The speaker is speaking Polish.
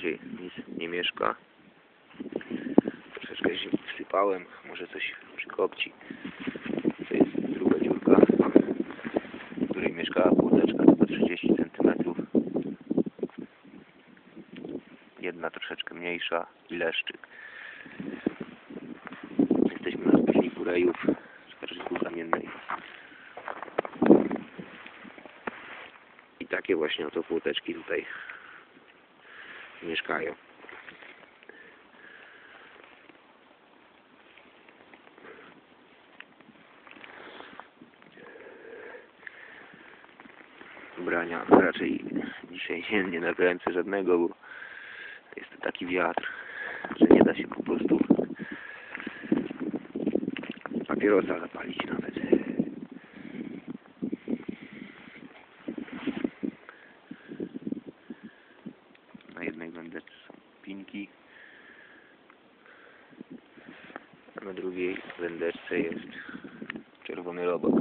razie nic nie mieszka. Troszeczkę się wsypałem, może coś przykopci. To jest druga dziurka, w której mieszkała płoteczka, tylko 30 cm. Jedna troszeczkę mniejsza i leszczyk. Jesteśmy na zbiorniku rejów Kamiennej. I takie właśnie oto płoteczki tutaj mieszkają. Ubrania raczej dzisiaj nie, nie nakręcę żadnego, bo jest taki wiatr, że nie da się po prostu papierosa zapalić nawet. Wędeczce są pinki, na drugiej wędeczce jest czerwony robak.